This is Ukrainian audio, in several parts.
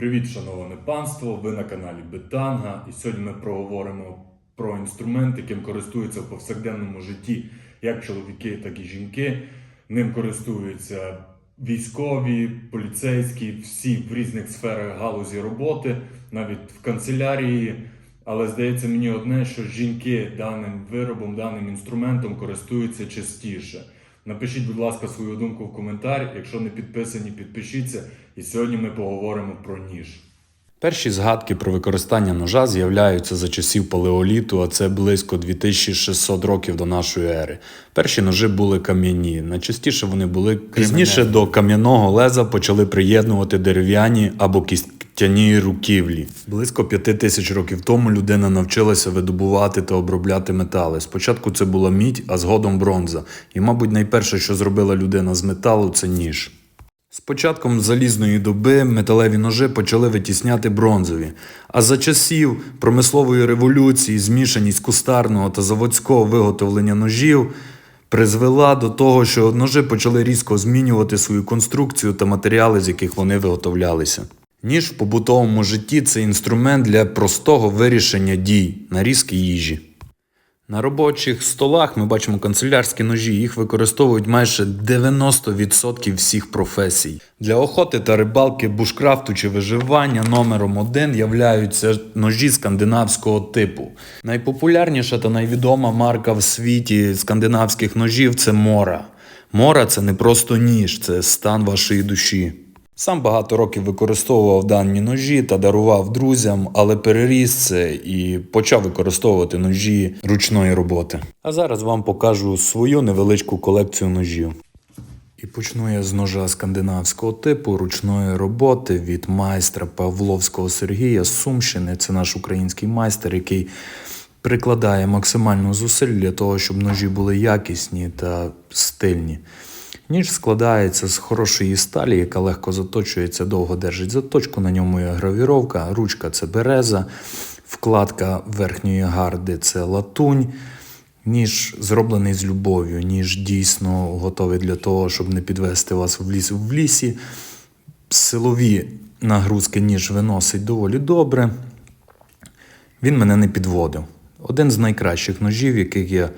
Привіт, шановане панство! Ви на каналі Бетанга. І сьогодні ми проговоримо про інструмент, яким користуються в повсякденному житті як чоловіки, так і жінки. Ним користуються військові, поліцейські, всі в різних сферах галузі роботи, навіть в канцелярії. Але здається мені одне, що жінки даним виробом, даним інструментом користуються частіше. Напишіть, будь ласка, свою думку в коментар. Якщо не підписані, підпишіться. І сьогодні ми поговоримо про ніж. Перші згадки про використання ножа з'являються за часів палеоліту, а це близько 2600 років до нашої ери. Перші ножи були кам'яні. Найчастіше вони були пізніше до кам'яного леза почали приєднувати дерев'яні або кістяні руківлі. Близько п'яти тисяч років тому людина навчилася видобувати та обробляти метали. Спочатку це була мідь, а згодом бронза. І, мабуть, найперше, що зробила людина з металу, це ніж. З початком залізної доби металеві ножи почали витісняти бронзові. А за часів промислової революції змішаність кустарного та заводського виготовлення ножів призвела до того, що ножи почали різко змінювати свою конструкцію та матеріали, з яких вони виготовлялися. Ніж в побутовому житті це інструмент для простого вирішення дій, нарізки їжі. На робочих столах ми бачимо канцелярські ножі. Їх використовують майже 90% всіх професій. Для охоти та рибалки, бушкрафту чи виживання номером один являються ножі скандинавського типу. Найпопулярніша та найвідома марка в світі скандинавських ножів це Мора. Мора це не просто ніж, це стан вашої душі. Сам багато років використовував дані ножі та дарував друзям, але переріс це і почав використовувати ножі ручної роботи. А зараз вам покажу свою невеличку колекцію ножів. І почну я з ножа скандинавського типу ручної роботи від майстра Павловського Сергія Сумщини. Це наш український майстер, який прикладає максимально зусиль для того, щоб ножі були якісні та стильні. Ніж складається з хорошої сталі, яка легко заточується, довго держить заточку. На ньому є гравіровка, ручка це береза, вкладка верхньої гарди це латунь. Ніж зроблений з любов'ю, ніж дійсно готовий для того, щоб не підвести вас в ліс в лісі. Силові нагрузки ніж виносить доволі добре. Він мене не підводив. Один з найкращих ножів, яких я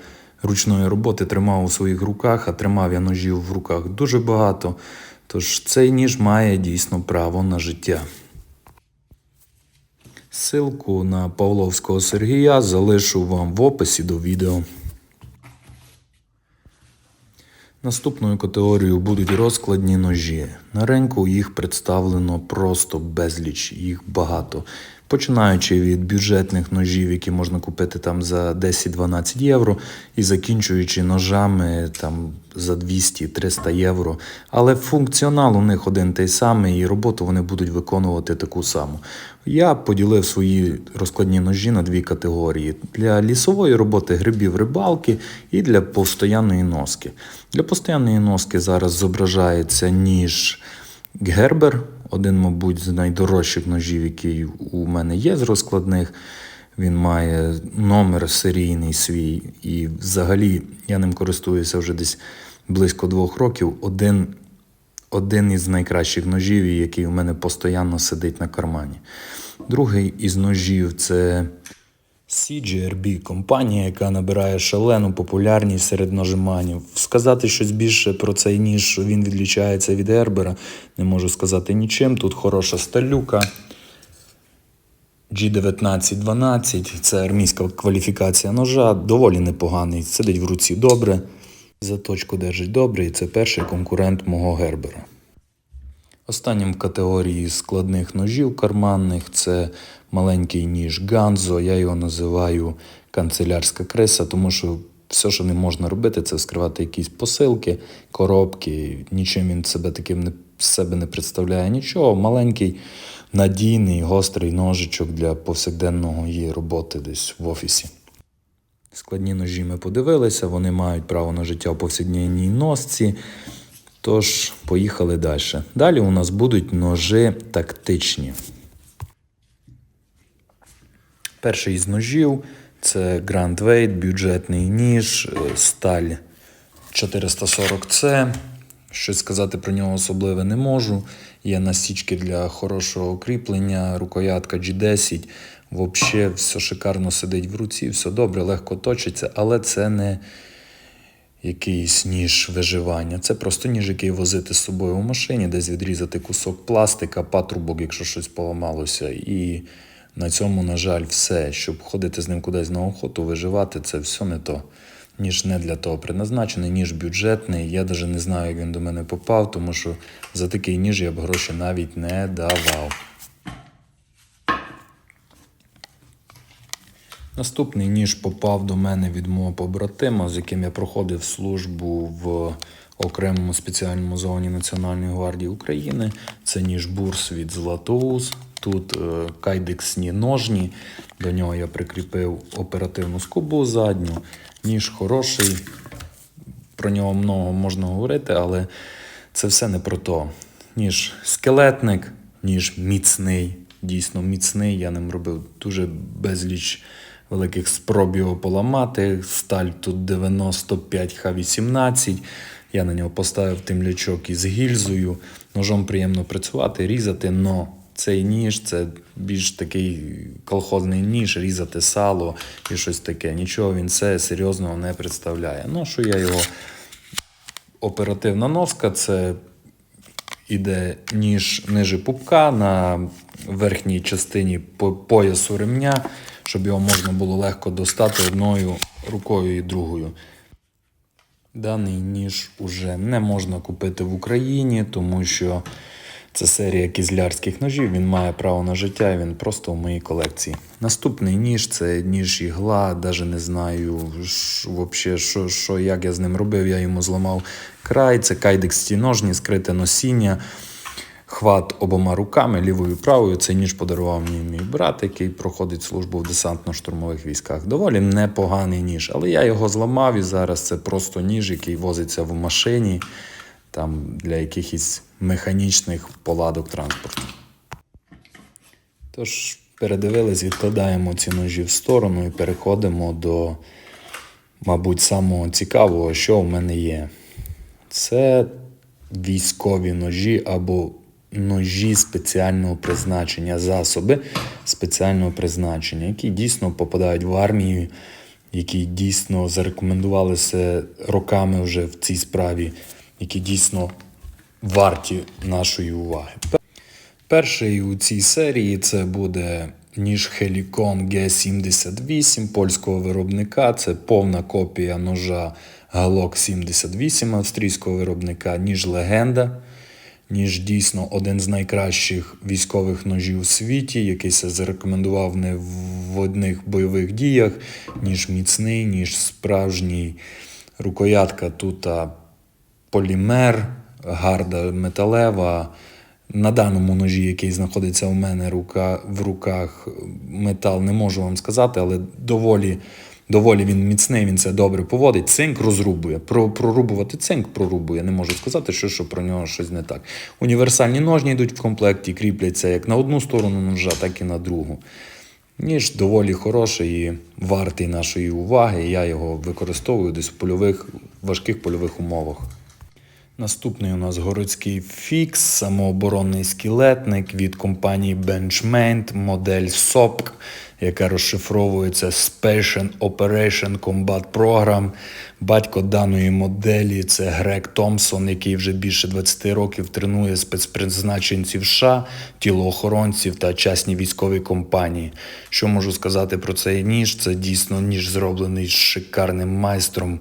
ручної роботи тримав у своїх руках, а тримав я ножів в руках дуже багато. Тож цей ніж має дійсно право на життя. Силку на Павловського Сергія залишу вам в описі до відео. Наступною категорією будуть розкладні ножі. На ринку їх представлено просто безліч, їх багато. Починаючи від бюджетних ножів, які можна купити там за 10-12 євро, і закінчуючи ножами там за 200-300 євро. Але функціонал у них один той самий, і роботу вони будуть виконувати таку саму. Я поділив свої розкладні ножі на дві категорії: для лісової роботи грибів рибалки і для постоянної носки. Для постоянної носки зараз зображається ніж Гербер, один, мабуть, з найдорожчих ножів, який у мене є з розкладних. Він має номер серійний свій, і взагалі я ним користуюся вже десь близько двох років. Один, один із найкращих ножів, який у мене постійно сидить на кармані. Другий із ножів це CGRB компанія, яка набирає шалену популярність серед нажиманів. Сказати щось більше про цей ніж, він відлічається від Гербера, не можу сказати нічим. Тут хороша сталюка. G1912 це армійська кваліфікація ножа, доволі непоганий. Сидить в руці добре, заточку держить добре, і це перший конкурент мого Гербера. Останнім категорії складних ножів карманних це маленький ніж Ганзо. Я його називаю канцелярська криса, тому що все, що не можна робити, це вскривати якісь посилки, коробки. Нічим він себе таким не себе не представляє нічого. Маленький, надійний, гострий ножичок для повсякденного її роботи десь в офісі. Складні ножі ми подивилися, вони мають право на життя в повсякденній носці. Тож, поїхали далі. Далі у нас будуть ножи тактичні. Перший із ножів це Grand Weight, бюджетний ніж, е, сталь 440C. Щось сказати про нього особливе не можу. Є насічки для хорошого укріплення, рукоятка G10. Взагалі, все шикарно сидить в руці, все добре, легко точиться, але це не якийсь ніж виживання. Це просто ніж, який возити з собою у машині, десь відрізати кусок пластика, патрубок, якщо щось поламалося. І на цьому, на жаль, все. Щоб ходити з ним кудись на охоту, виживати, це все не то. Ніж не для того предназначений, ніж бюджетний. Я навіть не знаю, як він до мене попав, тому що за такий ніж я б гроші навіть не давав. Наступний ніж попав до мене від мого побратима, з яким я проходив службу в окремому спеціальному зоні Національної гвардії України. Це ніж бурс від Златоуз. Тут е, кайдексні ножні. До нього я прикріпив оперативну скобу задню. Ніж хороший. Про нього много можна говорити, але це все не про то. Ніж скелетник, ніж міцний, дійсно міцний. Я ним робив дуже безліч великих спроб його поламати. Сталь тут 95 Х18. Я на нього поставив темлячок із гільзою. Ножом приємно працювати, різати, но цей ніж це більш такий колхозний ніж, різати сало і щось таке. Нічого він це серйозного не представляє. Ну, що я його оперативна носка, це іде ніж ниже пупка на верхній частині поясу ремня, щоб його можна було легко достати одною рукою і другою. Даний ніж уже не можна купити в Україні, тому що це серія кізлярських ножів. Він має право на життя, і він просто у моїй колекції. Наступний ніж це ніж ігла. Навіть не знаю, вообще, що, що, як я з ним робив. Я йому зламав край. Це кайдексті ножні, скрите носіння. Хват обома руками, лівою і правою. Цей ніж подарував мені мій брат, який проходить службу в десантно-штурмових військах. Доволі непоганий ніж, але я його зламав і зараз це просто ніж, який возиться в машині там для якихось механічних поладок транспорту. Тож, передивились, відкладаємо ці ножі в сторону і переходимо до, мабуть, самого цікавого, що в мене є. Це військові ножі або ножі спеціального призначення, засоби спеціального призначення, які дійсно попадають в армію, які дійсно зарекомендувалися роками вже в цій справі, які дійсно варті нашої уваги. Перший у цій серії це буде ніж Helicon G78 польського виробника. Це повна копія ножа Glock 78 австрійського виробника, ніж легенда. Ніж дійсно один з найкращих військових ножів у світі, який се зарекомендував не в одних бойових діях, ніж міцний, ніж справжній. Рукоятка тут полімер, гарда металева. На даному ножі, який знаходиться у мене рука, в руках, метал не можу вам сказати, але доволі, доволі він міцний, він це добре поводить. Цинк розрубує. Про, прорубувати цинк прорубує. Не можу сказати, що, що про нього щось не так. Універсальні ножні йдуть в комплекті, кріпляться як на одну сторону ножа, так і на другу. Ніж доволі хороший і вартий нашої уваги. Я його використовую десь в польових, важких польових умовах. Наступний у нас городський фікс, самооборонний скелетник від компанії Benchmade, модель SOP, яка розшифровується Special Operation Combat Program. Батько даної моделі це Грег Томпсон, який вже більше 20 років тренує спецпризначенців США, тілоохоронців та частні військові компанії. Що можу сказати про цей ніж? Це дійсно ніж зроблений шикарним майстром.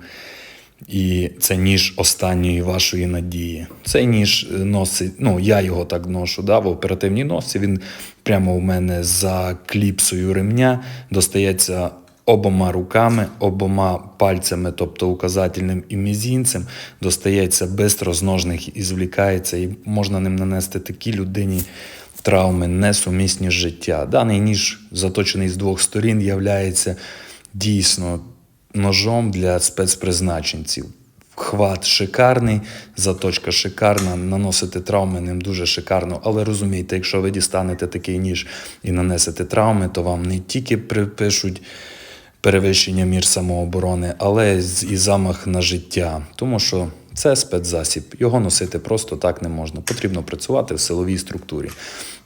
І це ніж останньої вашої надії. Цей ніж е, носить, ну я його так ношу, да, в оперативній носці. Він прямо у мене за кліпсою ремня достається обома руками, обома пальцями, тобто указательним і мізінцем, достається бистро з ножних і звлікається, і можна ним нанести такій людині травми, несумісні життя. Даний ніж, заточений з двох сторін, являється дійсно ножом для спецпризначенців. Хват шикарний, заточка шикарна, наносити травми ним дуже шикарно. Але розумійте, якщо ви дістанете такий ніж і нанесете травми, то вам не тільки припишуть перевищення мір самооборони, але і замах на життя, тому що це спецзасіб. Його носити просто так не можна. Потрібно працювати в силовій структурі.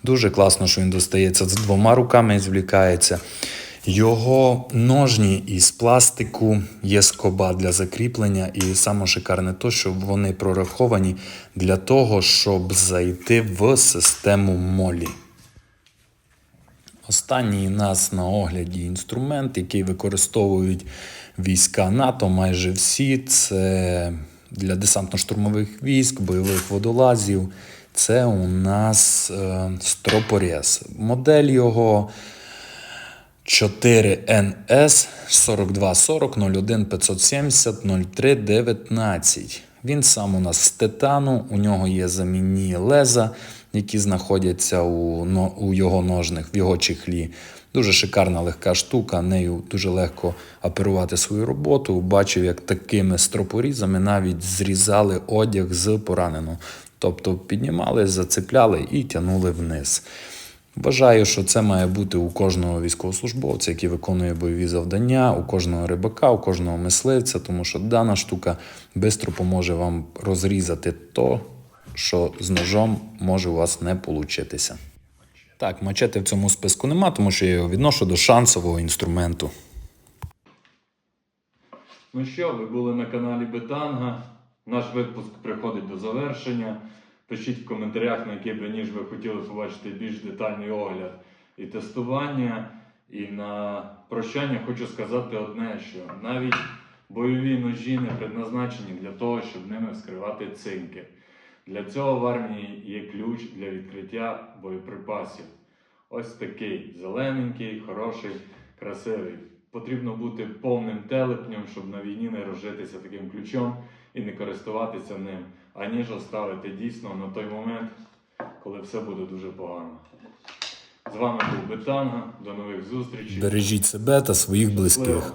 Дуже класно, що він достається з двома руками і звлікається. Його ножні із пластику є скоба для закріплення, і саме шикарне то, що вони прораховані для того, щоб зайти в систему молі. Останній у нас на огляді інструмент, який використовують війська НАТО, майже всі. Це для десантно-штурмових військ, бойових водолазів. Це у нас е, стропорез. Модель його 4NS 4240 01 570 03 19. Він сам у нас з титану, у нього є замінні леза, які знаходяться у, у його ножних, в його чехлі. Дуже шикарна легка штука, нею дуже легко оперувати свою роботу. Бачив, як такими стропорізами навіть зрізали одяг з пораненого. Тобто піднімали, зацепляли і тягнули вниз. Вважаю, що це має бути у кожного військовослужбовця, який виконує бойові завдання, у кожного рибака, у кожного мисливця, тому що дана штука швидко поможе вам розрізати то, що з ножом може у вас не получитися. Так, мачети в цьому списку нема, тому що я його відношу до шансового інструменту. Ну що, ви були на каналі Бетанга. Наш випуск приходить до завершення. Пишіть в коментарях, на який би ніж ви хотіли побачити більш детальний огляд і тестування. І на прощання хочу сказати одне, що навіть бойові ножі не предназначені для того, щоб ними вскривати цинки. Для цього в армії є ключ для відкриття боєприпасів. Ось такий зелененький, хороший, красивий. Потрібно бути повним телепнем, щоб на війні не розжитися таким ключом і не користуватися ним, аніж оставити дійсно на той момент, коли все буде дуже погано. З вами був Бетанга. До нових зустрічей. Бережіть себе та своїх близьких.